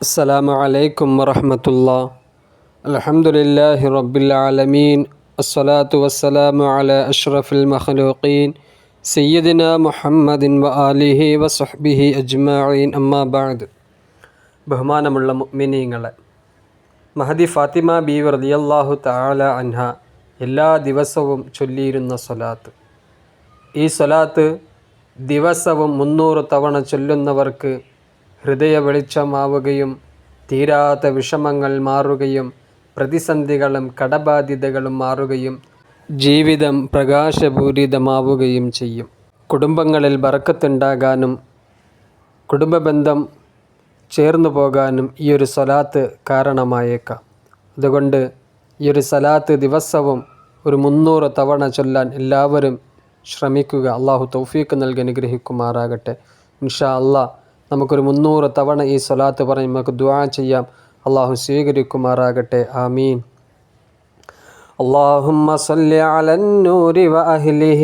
السلام عليكم ورحمة الله الحمد لله رب العالمين الصلاة والسلام على أشرف المخلوقين سيدنا محمد وآله وصحبه أجمعين أما بعد ബഹുമാനമുള്ള മുഅ്മിനീങ്ങളെ മഹദി ഫാത്തിമ ബീവി റളിയല്ലാഹു തആല അൻഹ എല്ലാ ദിവസവും ചൊല്ലിയിരുന്ന സ്വലാത്ത് ഈ സ്വലാത്ത് ദിവസവും മുന്നൂറ് തവണ ചൊല്ലുന്നവർക്ക് ഹൃദയ വെളിച്ചമാവുകയും തീരാത്ത വിഷമങ്ങൾ മാറുകയും പ്രതിസന്ധികളും കടബാധ്യതകളും മാറുകയും ജീവിതം പ്രകാശപൂരിതമാവുകയും ചെയ്യും. കുടുംബങ്ങളിൽ ബറക്കത്തുണ്ടാകാനും കുടുംബബന്ധം ചേർന്നു പോകാനും ഈ ഒരു സ്വലാത്ത് കാരണമായേക്കാം. അതുകൊണ്ട് ഈ ഒരു സലാത്ത് ദിവസവും ഒരു മുന്നൂറ് തവണ ചൊല്ലാൻ എല്ലാവരും ശ്രമിക്കുക. അള്ളാഹു തൗഫീക്ക് നൽകി അനുഗ്രഹിക്കുമാറാകട്ടെ. ഇൻഷാ അള്ളാഹ് നമുക്കൊരു മുന്നൂറ് തവണ ഈ സ്വലാത്ത് പറഞ്ഞ് നമുക്ക് ദുആ ചെയ്യാം അള്ളാഹു സ്വീകരിക്കുമാറാകട്ടെ ആമീൻ اللهم صل على النور وأهله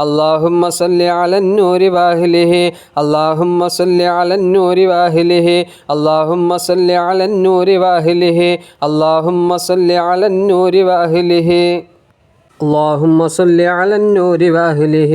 اللهم صل على النور وأهله اللهم صل على النور وأهله اللهم صل على النور وأهله اللهم صل على النور وأهله اللهم صل على النور وأهله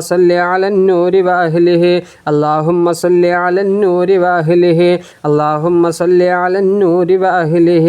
صل على النور وأهله اللهم صل على النور وأهله اللهم صل على النور وأهله اللهم صل على النور وأهله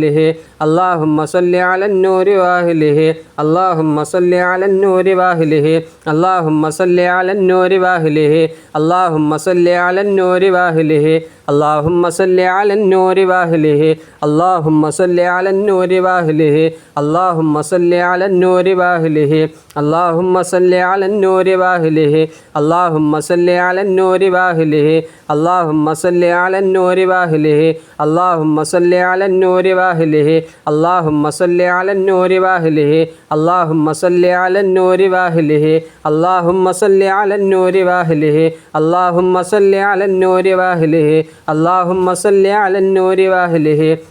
লেহে അള്ളാഹുമ്മ സല്ലി അലന്നൂരി വാഹിലിഹി അള്ളാഹുമ്മ സല്ലി അലന്നൂരി വാഹിലിഹി അള്ളാഹുമ്മ സല്ലി അലന്നൂരി വാഹിലിഹി അള്ളാഹുമ്മ സല്ലി അലന്നൂരി വാഹിലിഹി അള്ളാഹുമ്മ സല്ലി അലന്നൂരി വാഹിലിഹി അള്ളാഹുമ്മ സല്ലി അലന്നൂരി വാഹിലിഹി അള്ളാഹുമ്മ സല്ലി അലന്നൂരി വാഹിലിഹി അള്ളാഹുമ്മ സല്ലി അലന്നൂരി വാഹിലിഹി അള്ളാഹുമ്മ സല്ലി അലന്നൂരി വാഹിലിഹി അള്ളാഹുമ്മ സല്ലി അലന്നൂരി വാഹിലിഹി അള്ളാഹുമ്മ സല്ലി അലന്നൂരി വാഹിലിഹി അള്ളാഹുമ്മ സല്ലി അലന്നൂരി വാഹ്ലിഹി അള്ളാഹുമ്മ സല്ലി അലന്നൂരി വാഹ്ലിഹി അള്ളാഹുമ്മ സല്ലി അലന്നൂരി വാഹ്ലിഹി അള്ളാഹുമ്മ സല്ലി അലന്നൂരി സല്ലി അലന്നൂരി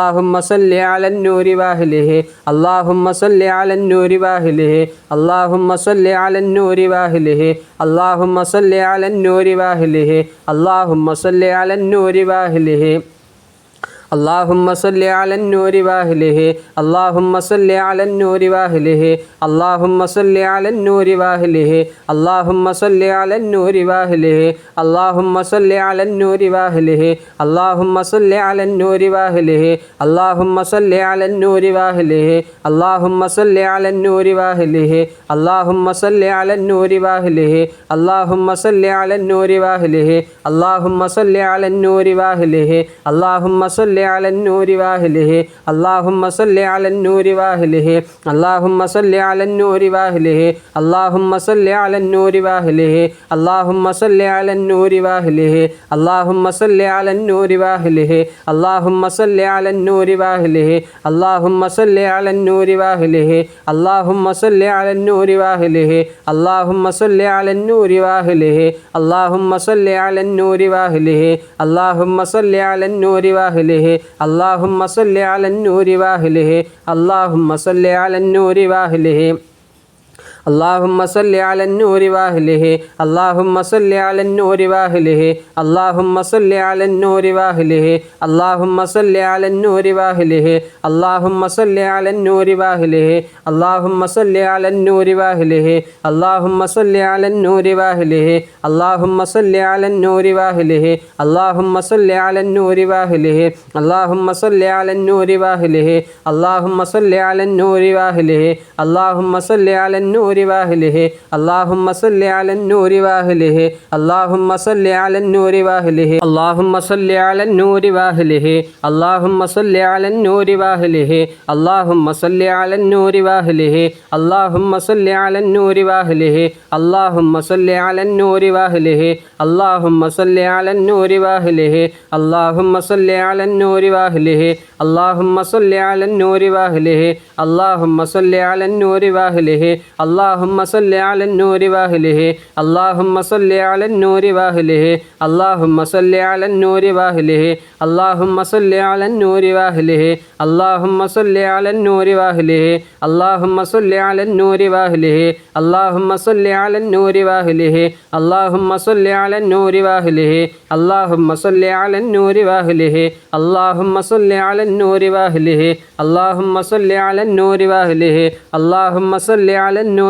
അള്ളാഹുമ്മ സല്ലി അലൻ നൂരി വാഹിലിഹി. അള്ളാഹുമ്മ സല്ലി അലൻ നൂരി വാഹിലിഹി. അള്ളാഹുമ്മ സല്ലി അലൻ നൂരി വാഹിലിഹി. അള്ളാഹുമ്മ സല്ലി അലൻ നൂരി വാഹിലിഹി. അള്ളാഹുമ്മ സല്ലി അലൻ നൂരി വാഹിലിഹി. അള്ളാഹുമ്മ സല്ലി അലൻ വാഹിലിഹി അള്ളാഹുമ്മ സല്ലി അലൻ വാഹിലിഹി അള്ളാഹുമ്മ സല്ലി അലൻ വാഹിലിഹി അള്ളാഹുമ്മ സല്ലി അലൻ വാഹിലിഹി അള്ളാഹുമ്മ സല്ലി അലൻ വാഹിലിഹി അള്ളാഹുമ്മ സല്ലി അലൻ വാഹിലിഹി അള്ളാഹുമ്മ സല്ലി അലൻ വാഹിലിഹി അള്ളാഹുമ്മ സല്ലി അലൻ വാഹിലിഹി അള്ളാഹുമ്മ സല്ലി അലൻ വാഹിലിഹി അള്ളാഹുമ്മ സല്ലി അലൻ വാഹിലിഹി അള്ളാഹുമ്മ സല്ലി അലൻ വാഹിലിഹി അള്ളാഹുമ്മ സല്ലി صل على النور واهله اللهم صل على النور واهله اللهم صل على النور واهله اللهم صل على النور واهله اللهم صل على النور واهله اللهم صل على النور واهله اللهم صل على النور واهله اللهم صل على النور واهله اللهم صل على النور واهله اللهم صل على النور واهله اللهم صل على النور واهله اللهم صل على النور واهله വാഹ്ലിഹ് അള്ളാഹും മസല്ലി അലന്നൂരി വാഹ്ലിഹ്. അള്ളാഹും മസല്ലി അലന്നൂരി വാഹ്ലിഹ്. അള്ളാഹുമ്മ സല്ലി അലന്നൂരി വാഹ്ലിഹി അള്ളാഹുമ്മ സല്ലി അലന്നൂരി വാഹ്ലിഹി അള്ളാഹുമ്മ സല്ലി അലന്നൂരി വാഹ്ലിഹി അള്ളാഹുമ്മ സല്ലി അലന്നൂരി വാഹ്ലിഹി അള്ളാഹുമ്മ സല്ലി അലന്നൂരി വാഹ്ലിഹി അള്ളാഹുമ്മ സല്ലി അലന്നൂരി വാഹ്ലിഹി അള്ളാഹുമ്മ സല്ലി അലന്നൂരി വാഹ്ലിഹി അള്ളാഹുമ്മ സല്ലി അലന്നൂരി വാഹ്ലിഹി അള്ളാഹുമ്മ സല്ലി അലന്നൂരി വാഹ്ലിഹി അള്ളാഹുമ്മ സല്ലി അലന്നൂരി വാഹ്ലിഹി അള്ളാഹുമ്മ സല്ലി അലന്നൂരി വാഹ്ലിഹി അള്ളാഹുമ്മ സല്ലി നൂരി വാഹ്ലിഹി അള്ളാഹുമ്മ സല്ലി അലൻ നൂരി വാഹ്ലിഹി അള്ളാഹുമ്മ സല്ലി അലൻ നൂരി വാഹ്ലിഹി അള്ളാഹുമ്മ സല്ലി അലൻ നൂരി വാഹ്ലിഹി അള്ളാഹുമ്മ സല്ലി അലൻ നൂരി വാഹ്ലിഹി അള്ളാഹുമ്മ സല്ലി അലൻ നൂരി വാഹ്ലിഹി അള്ളാഹുമ്മ സല്ലി അലൻ നൂരി വാഹ്ലിഹി അള്ളാഹുമ്മ സല്ലി അലൻ നൂരി വാഹ്ലിഹി അള്ളാഹുമ്മ സല്ലി അലൻ നൂരി വാഹ്ലിഹി അള്ളാഹുമ്മ സല്ലി അലൻ നൂരി വാഹ്ലിഹി അള്ളാഹുമ്മ സല്ലി നൂരി വാഹ്ലിഹി അള്ളാഹുമ്മ സല്ലി നൂരി വാഹ്ലിഹി അള്ളാഹ് അള്ളാഹുമ്മ സല്ലി അലന്നൂരി വാഹ്ലിഹി അള്ളാഹുമ്മ സല്ലി അലന്നൂരി വാഹ്ലിഹി അള്ളാഹുമ്മ സല്ലി അലന്നൂരി വാഹ്ലിഹി അള്ളാഹുമ്മ സല്ലി അലന്നൂരി വാഹ്ലിഹി അള്ളാഹുമ്മ സല്ലി അലന്നൂരി വാഹ്ലിഹി അള്ളാഹുമ്മ സല്ലി അലന്നൂരി വാഹ്ലിഹി അള്ളാഹുമ്മ സല്ലി അലന്നൂരി വാഹ്ലിഹി അള്ളാഹുമ്മ സല്ലി അലന്നൂരി വാഹ്ലിഹി അള്ളാഹുമ്മ സല്ലി അലന്നൂരി വാഹ്ലിഹി അള്ളാഹുമ്മ സല്ലി അലന്നൂരി വാഹ്ലിഹി അള്ളാഹുമ്മ സല്ലി അലന്നൂരി വാഹ്ലിഹി അള്ളാഹുമ്മ സല്ലി അലന്നൂർ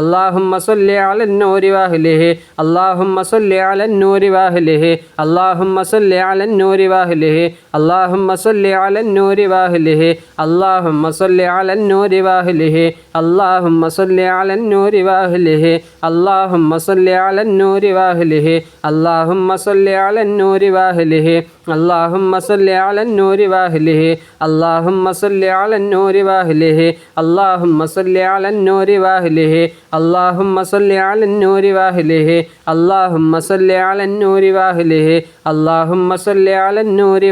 اللهم صل على النور وأهله اللهم صل على النور وأهله اللهم صل على النور وأهله اللهم صل على النور وأهله اللهم صل على النور وأهله اللهم صل على النور وأهله اللهم صل على النور وأهله اللهم صل على النور وأهله اللهم صل على النور وأهله اللهم صل على النور وأهله അള്ളാഹുമ്മ സല്ലി അലന്നൂരി വാഹ്ലിഹി അള്ളാഹുമ്മ സല്ലി അലന്നൂരി വാഹ്ലിഹി അള്ളാഹുമ്മ സല്ലി അലന്നൂരി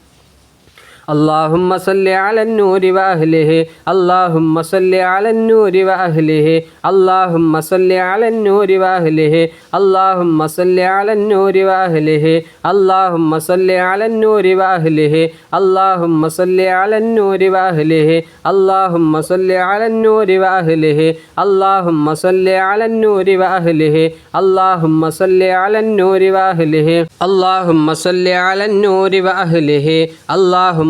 اللهم صل على النور وأهله اللهم صل على النور وأهله اللهم صل على النور وأهله اللهم صل على النور وأهله اللهم صل على النور وأهله اللهم صل على النور وأهله اللهم صل على النور وأهله اللهم صل على النور وأهله اللهم صل على النور وأهله اللهم صل على النور وأهله اللهم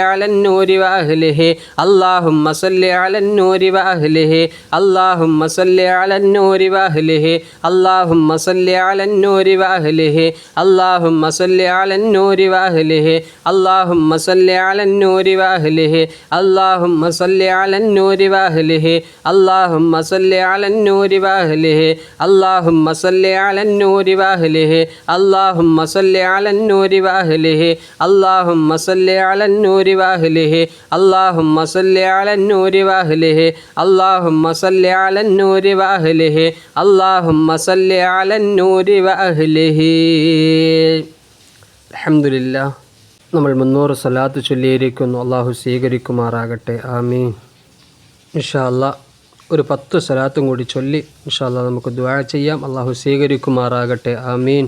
على النور وأهله اللهم صل على النور وأهله اللهم صل على النور وأهله اللهم صل على النور وأهله اللهم صل على النور وأهله اللهم صل على النور وأهله اللهم صل على النور وأهله اللهم صل على النور وأهله اللهم صل على النور وأهله اللهم صل على النور وأهله اللهم صل على النور നൂരി വാഹ്ലിഹി അള്ളാഹുമ്മ സല്ലി അലൻ നൂരി വാഹ്ലിഹി അള്ളാഹു സല്ലി നൂരി വാഹ്ലിഹി അള്ളാഹുമ്മ സല്ലി നൂരി അലഹമില്ല നമ്മൾ മുന്നൂറ് സലാത്ത് ചൊല്ലിയിരിക്കുന്നു. അള്ളാഹു സ്വീകരിക്കുമാറാകട്ടെ. ആമീൻ. ഇൻഷാ അള്ളാഹ് ഒരു പത്ത് സലാത്തും കൂടി ചൊല്ലി ഇൻഷാല്ല നമുക്ക് ദ്വാ ചെയ്യാം. അള്ളാഹു സ്വീകരിക്കുമാറാകട്ടെ. ആമീൻ.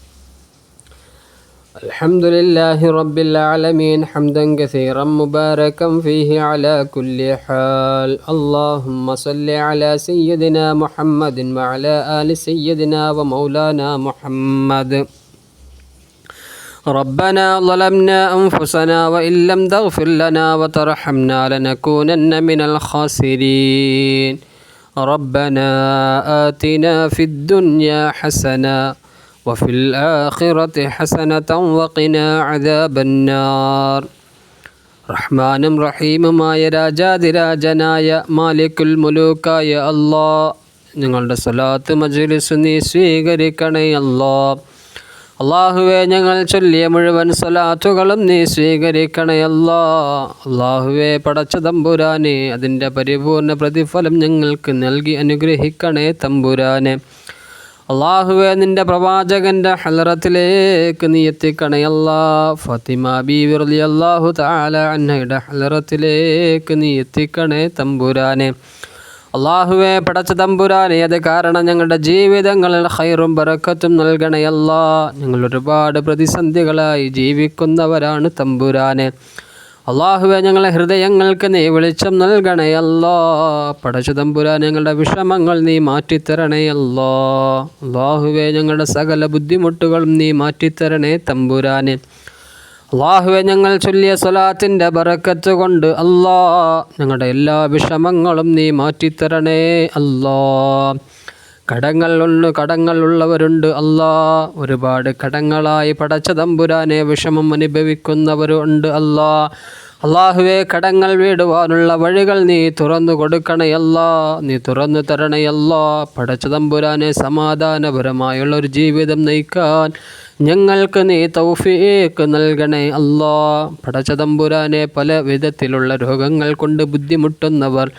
الحمد لله رب العالمين حمدا كثيرا مباركا فيه على كل حال. اللهم صل على سيدنا محمد وعلى آل سيدنا ومولانا محمد. ربنا ظلمنا أنفسنا وإن لم تغفر لنا وترحمنا لنكونن من الخاسرين. ربنا آتنا في الدنيا حسنة وفي الآخرة حسنة وقنا عذاب النار റഹ്മാനും റഹീമുമായ രാജാതിരാജനായ മാലിക്കുൽ മുലൂക്കായ അല്ലാ ഞങ്ങളുടെ സ്വലാത്ത് മജ്ലിസ് നീ സ്വീകരിക്കണേ അല്ലാ അള്ളാഹുവെ ഞങ്ങൾ ചൊല്ലിയ മുഴുവൻ സ്വലാത്തുകളും നീ സ്വീകരിക്കണേ അല്ലാ അള്ളാഹുവെ പടച്ച തമ്പുരാനെ അതിൻ്റെ പരിപൂർണ പ്രതിഫലം ഞങ്ങൾക്ക് നൽകി അനുഗ്രഹിക്കണേ തമ്പുരാനെ അള്ളാഹുവെ നിന്റെ പ്രവാചകന്റെ ഹലറത്തിലേക്ക് നീ എത്തിക്കണയല്ലാ ഫത്തിമ ബീവി അള്ളാഹു താല അന്നയുടെ ഹലറത്തിലേക്ക് നീ എത്തിക്കണേ തമ്പുരാനെ. അള്ളാഹുവെ പടച്ച തമ്പുരാനെ അത് കാരണം ഞങ്ങളുടെ ജീവിതങ്ങളിൽ ഹൈറും ബറക്കത്തും നൽകണയല്ലാ ഞങ്ങൾ ഒരുപാട് പ്രതിസന്ധികളായി ജീവിക്കുന്നവരാണ് തമ്പുരാനെ. അള്ളാഹുവെ ഞങ്ങളെ ഹൃദയങ്ങൾക്ക് നീ വെളിച്ചം നൽകണേ അല്ലോ. പടച്ചു തമ്പുരാൻ ഞങ്ങളുടെ വിഷമങ്ങൾ നീ മാറ്റിത്തരണേ അല്ലോ. അള്ളാഹുവെ ഞങ്ങളുടെ സകല ബുദ്ധിമുട്ടുകളും നീ മാറ്റിത്തരണേ തമ്പുരാനെ. അള്ളാഹുവെ ഞങ്ങൾ ചൊല്ലിയ സ്വലാത്തിന്റെ ബറക്കത്ത് കൊണ്ട് അല്ലാ ഞങ്ങളുടെ എല്ലാ വിഷമങ്ങളും നീ മാറ്റിത്തരണേ അല്ലോ. കടങ്ങൾ ഉണ്ട് കടങ്ങൾ ഉള്ളവരുണ്ട് അല്ലാ ഒരുപാട് കടങ്ങളായി പടച്ച തമ്പുരാനെ വിഷമം അനുഭവിക്കുന്നവരുണ്ട് അല്ലാ അള്ളാഹുവെ കടങ്ങൾ വീടുവാനുള്ള വഴികൾ നീ തുറന്നു കൊടുക്കണയല്ല നീ തുറന്നു തരണയല്ല പടച്ച തമ്പുരാനെ സമാധാനപരമായുള്ള ഒരു ജീവിതം നയിക്കാൻ ഞങ്ങൾക്ക് നീ തൗഫീക്ക് നൽകണേ. അല്ലാ പടച്ച തമ്പുരാനെ പല വിധത്തിലുള്ള രോഗങ്ങൾ കൊണ്ട് ബുദ്ധിമുട്ടുന്നവർ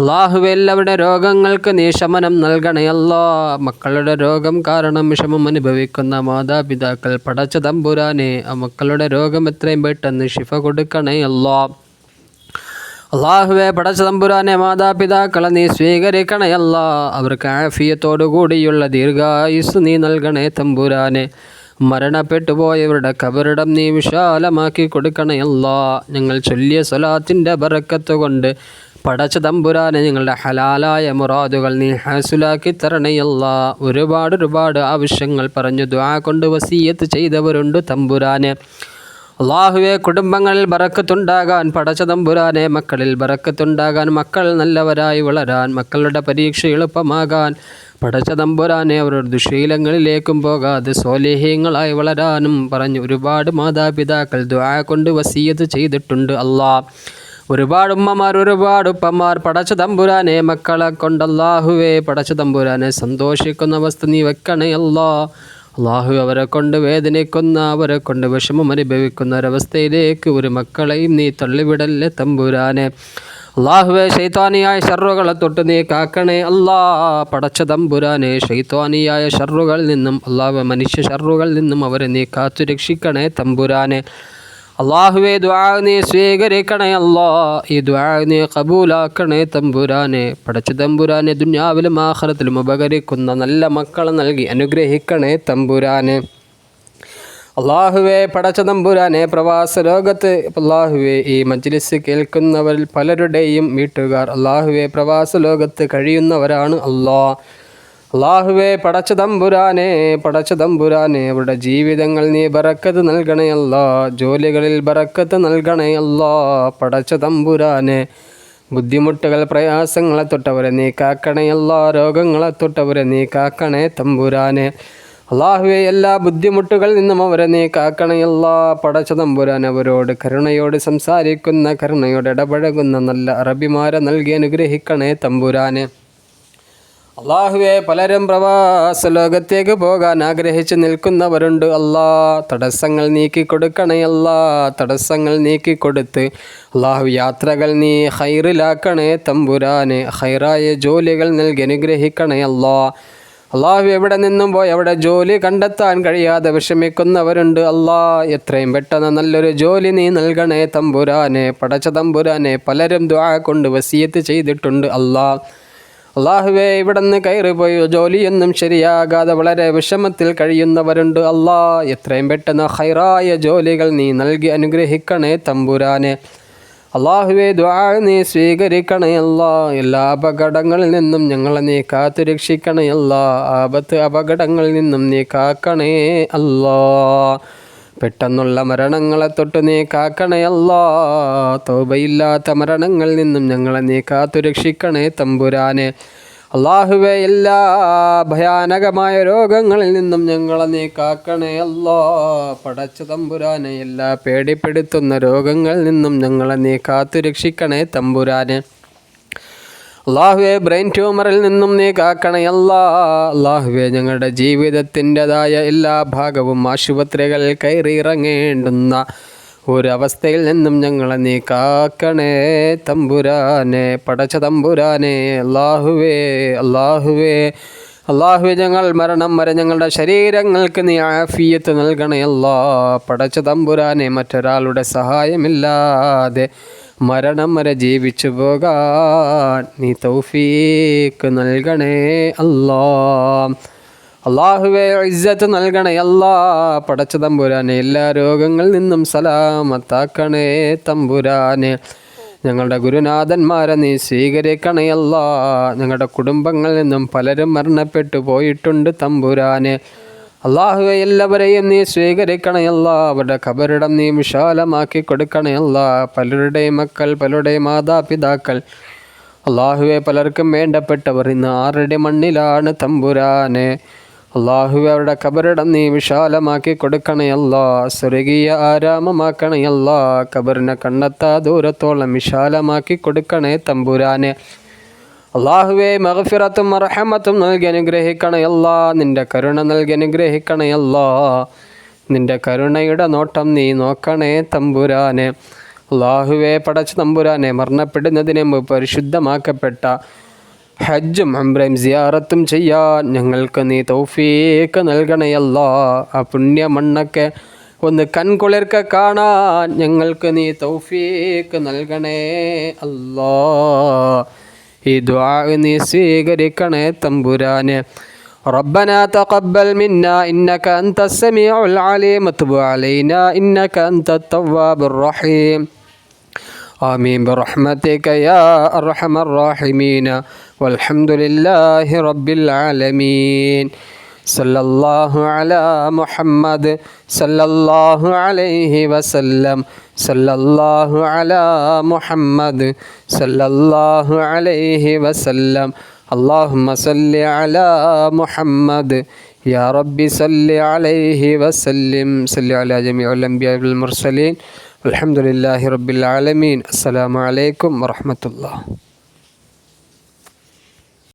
അള്ളാഹുവെ എല്ലാവരുടെ രോഗങ്ങൾക്ക് നീ ശമനം നൽകണേ അല്ലാ. മക്കളുടെ രോഗം കാരണം വിഷമം അനുഭവിക്കുന്ന മാതാപിതാക്കൾ പടച്ച തമ്പുരാനെ ആ മക്കളുടെ രോഗം എത്രയും പെട്ടെന്ന് ശിഫ കൊടുക്കണയല്ലോ അള്ളാഹുവെ പടച്ച തമ്പുരാനെ മാതാപിതാക്കളെ നീ സ്വീകരിക്കണേ അല്ലാ. അവർക്ക് ആഫിയത്തോടു കൂടിയുള്ള ദീർഘായുസ് നീ നൽകണേ തമ്പുരാനെ. മരണപ്പെട്ടു പോയവരുടെ കബറിടം നീ വിശാലമാക്കി കൊടുക്കണേ അല്ലാ. ഞങ്ങൾ ചൊല്ലിയ സ്വലാത്തിന്റെ ബറക്കത്ത് കൊണ്ട് പടച്ച തമ്പുരാനെ ഞങ്ങളുടെ ഹലാലായ മുറാദുകൾ നീ ഹാസുലാക്കി തരണയല്ല. ഒരുപാട് ഒരുപാട് ആവശ്യങ്ങൾ പറഞ്ഞു ദ്വാ കൊണ്ട് വസീയത്ത് ചെയ്തവരുണ്ട് തമ്പുരാനെ. അള്ളാഹുവെ കുടുംബങ്ങളിൽ ബറക്കത്തുണ്ടാകാൻ പടച്ച തമ്പുരാനെ മക്കളിൽ ബറക്കത്തുണ്ടാകാൻ മക്കൾ നല്ലവരായി വളരാൻ മക്കളുടെ പരീക്ഷ എളുപ്പമാകാൻ പടച്ച തമ്പുരാനെ അവരുടെ ദുശീലങ്ങളിലേക്കും പോകാതെ സോലേഹ്യങ്ങളായി വളരാനും പറഞ്ഞു ഒരുപാട് മാതാപിതാക്കൾ ദ്വാ കൊണ്ട് വസീയത്ത് ചെയ്തിട്ടുണ്ട് അല്ലാ ഒരുപാട് ഉമ്മമാർ ഒരുപാട് ഉപ്പമാർ പടച്ച തമ്പുരാനെ മക്കളെ കൊണ്ടല്ലാഹുവേ പടച്ച തമ്പുരാനെ സന്തോഷിക്കുന്ന അവസ്ഥ നീ വെക്കണേ അല്ലാ. അള്ളാഹു അവരെ കൊണ്ട് വേദനിക്കുന്ന അവരെ കൊണ്ട് വിഷമം അനുഭവിക്കുന്ന ഒരവസ്ഥയിലേക്ക് ഒരു മക്കളെയും നീ തള്ളിവിടല്ലേ തമ്പുരാനെ. അള്ളാഹുവെ ശൈത്താനിയായ ഷർറുകളെ തൊട്ട് നീ കാക്കണേ അല്ലാ. പടച്ച തമ്പുരാനെ ശൈത്താനിയായ ഷർറുകളിൽ നിന്നും അള്ളാഹുവെ മനുഷ്യ ഷർറുകളിൽ നിന്നും അവരെ നീ കാത്തു രക്ഷിക്കണേ തമ്പുരാനെ. അള്ളാഹുവെ ദ്വാനെ സ്വീകരിക്കണേ അല്ലാ. ഈ ദ്വാനെ കബൂലാക്കണേ തമ്പുരാനെ. പടച്ച തമ്പുരാനെ ദുന്യാവിലും ആഹ്റത്തിലും ഉപകരിക്കുന്ന നല്ല മക്കളെ നൽകി അനുഗ്രഹിക്കണേ തമ്പുരാനെ. അള്ളാഹുവെ പടച്ച തമ്പുരാനെ പ്രവാസ ലോകത്ത് അള്ളാഹുവെ ഈ മജ്ലിസ് കേൾക്കുന്നവരിൽ പലരുടെയും വീട്ടുകാർ അള്ളാഹുവെ പ്രവാസ ലോകത്ത് കഴിയുന്നവരാണ് അല്ലാ. അള്ളാഹുവെ പടച്ച തമ്പുരാനെ പടച്ച തമ്പുരാനെ അവരുടെ ജീവിതങ്ങൾ നീ ബറക്കത്ത് നൽകണയല്ല ജോലികളിൽ ബറക്കത്ത് നൽകണയല്ല പടച്ച തമ്പുരാനെ. ബുദ്ധിമുട്ടുകൾ പ്രയാസങ്ങളെ തൊട്ടവരെ നീ കാക്കണയല്ല രോഗങ്ങളെ തൊട്ടവരെ നീ കാക്കണേ തമ്പുരാനെ. അള്ളാഹുവെ എല്ലാ ബുദ്ധിമുട്ടുകളിൽ നിന്നും അവരെ നീ കാക്കണയല്ല പടച്ച തമ്പുരാൻ അവരോട് കരുണയോട് സംസാരിക്കുന്ന കരുണയോട് ഇടപഴകുന്ന നല്ല അറബിമാരെ നൽകി അനുഗ്രഹിക്കണേ തമ്പുരാനെ. അള്ളാഹുവെ പലരും പ്രവാസ ലോകത്തേക്ക് പോകാൻ ആഗ്രഹിച്ചു നിൽക്കുന്നവരുണ്ട്. അല്ലാ തടസ്സങ്ങൾ നീക്കി കൊടുക്കണേ അല്ലാ തടസ്സങ്ങൾ നീക്കി കൊടുത്ത് അള്ളാഹു യാത്രകൾ നീ ഹൈറിലാക്കണേ തമ്പുരാന് ഹൈറായ ജോലികൾ നൽകി അനുഗ്രഹിക്കണേ അല്ലാ. അള്ളാഹു എവിടെ നിന്നും പോയി അവിടെ ജോലി കണ്ടെത്താൻ കഴിയാതെ വിഷമിക്കുന്നവരുണ്ട്. അല്ലാ എത്രയും പെട്ടെന്ന് നല്ലൊരു ജോലി നീ നൽകണേ തമ്പുരാനെ പടച്ച തമ്പുരാനെ. പലരും ദ്വാ കൊണ്ട് വസീയത്ത് ചെയ്തിട്ടുണ്ട്. അല്ലാ അള്ളാഹുവെ ഇവിടെ നിന്ന് കയറിപ്പോയി. ജോലിയൊന്നും ശരിയാകാതെ വളരെ വിഷമത്തിൽ കഴിയുന്നവരുണ്ട്. അല്ലാ എത്രയും പെട്ടെന്ന് ഹൈറായ ജോലികൾ നീ നൽകി അനുഗ്രഹിക്കണേ തമ്പുരാനെ. അള്ളാഹുവെ ദ്വാ നീ സ്വീകരിക്കണേ അല്ലാ. എല്ലാ അപകടങ്ങളിൽ നിന്നും ഞങ്ങളെ നീ കാത്തു രക്ഷിക്കണേ അല്ലാ. ആപത്ത് അപകടങ്ങളിൽ നിന്നും നീ കാക്കണേ അല്ലാ. പെട്ടെന്നുള്ള മരണങ്ങളെ തൊട്ട് നീ കാക്കണയല്ലോ തോബയില്ലാത്ത മരണങ്ങളിൽ നിന്നും ഞങ്ങളെ നീ കാത്തു രക്ഷിക്കണേ തമ്പുരാനെ. അള്ളാഹുവെ എല്ലാ ഭയാനകമായ രോഗങ്ങളിൽ നിന്നും ഞങ്ങളെ നീ കാക്കണേ പടച്ചു പടച്ച തമ്പുരാനെ എല്ലാ പേടിപ്പെടുത്തുന്ന രോഗങ്ങളിൽ നിന്നും ഞങ്ങളെ നീ കാത്തു രക്ഷിക്കണേ തമ്പുരാനെ. അള്ളാഹുവെ ബ്രെയിൻ ട്യൂമറിൽ നിന്നും നീ കാക്കണയല്ലാ അള്ളാഹുവെ ഞങ്ങളുടെ ജീവിതത്തിന്റെതായ എല്ലാ ഭാഗവും ആശുപത്രികളിൽ കയറിയിറങ്ങേണ്ടുന്ന ഒരവസ്ഥയിൽ നിന്നും ഞങ്ങളെ നീ കാക്കണേ തമ്പുരാനെ പടച്ച തമ്പുരാനെ. അള്ളാഹുവേ അള്ളാഹുവേ അള്ളാഹുവെ ഞങ്ങൾ മരണം വരെ ഞങ്ങളുടെ ശരീരങ്ങൾക്ക് നീ ആഫിയത്ത് നൽകണേ അല്ലാ. പടച്ച തമ്പുരാനെ മറ്റൊരാളുടെ സഹായമില്ലാതെ മരണം വരെ ജീവിച്ചു പോകാൻ നീ തൗഫീക്ക് നൽകണേ അല്ലാ. അള്ളാഹുവെ ഇജ്ജത്ത് നൽകണേ അല്ലാ. പടച്ച തമ്പുരാനെ എല്ലാ രോഗങ്ങളിൽ നിന്നും സലാമത്താക്കണേ തമ്പുരാനെ. ഞങ്ങളുടെ ഗുരുനാഥന്മാരെ നീ സ്വീകരിക്കണേ അല്ലാ. ഞങ്ങളുടെ കുടുംബങ്ങളിൽ നിന്നും പലരും മരണപ്പെട്ടു പോയിട്ടുണ്ട് തമ്പുരാനെ. അള്ളാഹുവെ എല്ലാവരെയും നീ സ്വീകരിക്കണയല്ല അവരുടെ ഖബറിടം നീ വിശാലമാക്കി കൊടുക്കണയല്ല പലരുടെയും മക്കൾ പലരുടെയും മാതാപിതാക്കൾ. അള്ളാഹുവെ പലർക്കും വേണ്ടപ്പെട്ടവർ ഇന്ന് ആരുടെ മണ്ണിലാണ് തമ്പുരാനെ. അള്ളാഹുവെ അവരുടെ ഖബറിടം നീ വിശാലമാക്കി കൊടുക്കണയല്ല സ്വർഗീയ ആരാമമാക്കണയല്ല ഖബറിനെ കണ്ണത്താ ദൂരത്തോളം വിശാലമാക്കി കൊടുക്കണേ തമ്പുരാനെ. അള്ളാഹുവെ മഹഫിറത്തും അർഹമത്തും നൽകി അനുഗ്രഹിക്കണയല്ല നിന്റെ കരുണ നൽകി അനുഗ്രഹിക്കണയല്ല നിന്റെ കരുണയുടെ നോട്ടം നീ നോക്കണേ തമ്പുരാനെ. അള്ളാഹുവെ പടച്ച തമ്പുരാനെ മരണപ്പെടുന്നതിന് മുമ്പ് പരിശുദ്ധമാക്കപ്പെട്ട ഹജ്ജും അംബ്രയും സിയാറത്തും ചെയ്യാൻ ഞങ്ങൾക്ക് നീ തൗഫീക്ക് നൽകണയല്ല ആ പുണ്യ മണ്ണൊക്കെ ഒന്ന് കൺകുളിർക്ക കാണാൻ ഞങ്ങൾക്ക് നീ തൗഫീക്ക് നൽകണേ അല്ലാ. ഈ ദ്വാ നീ സ്വീകരിക്കണേ തമ്പുരാനെ ربنا تقبل منا إنك أنت السميع العليم وتب علينا إنك أنت التواب الرحيم آمين برحمتك يا أرحم الراحمين والحمد لله رب العالمين صلى الله على محمد صلى الله عليه وسلم صلى الله على محمد صلى الله عليه وسلم اللهم صل على محمد يا رب صل عليه وسلم صل على جميع الأنبياء والمرسلين والحمد لله رب العالمين السلام عليكم ورحمة الله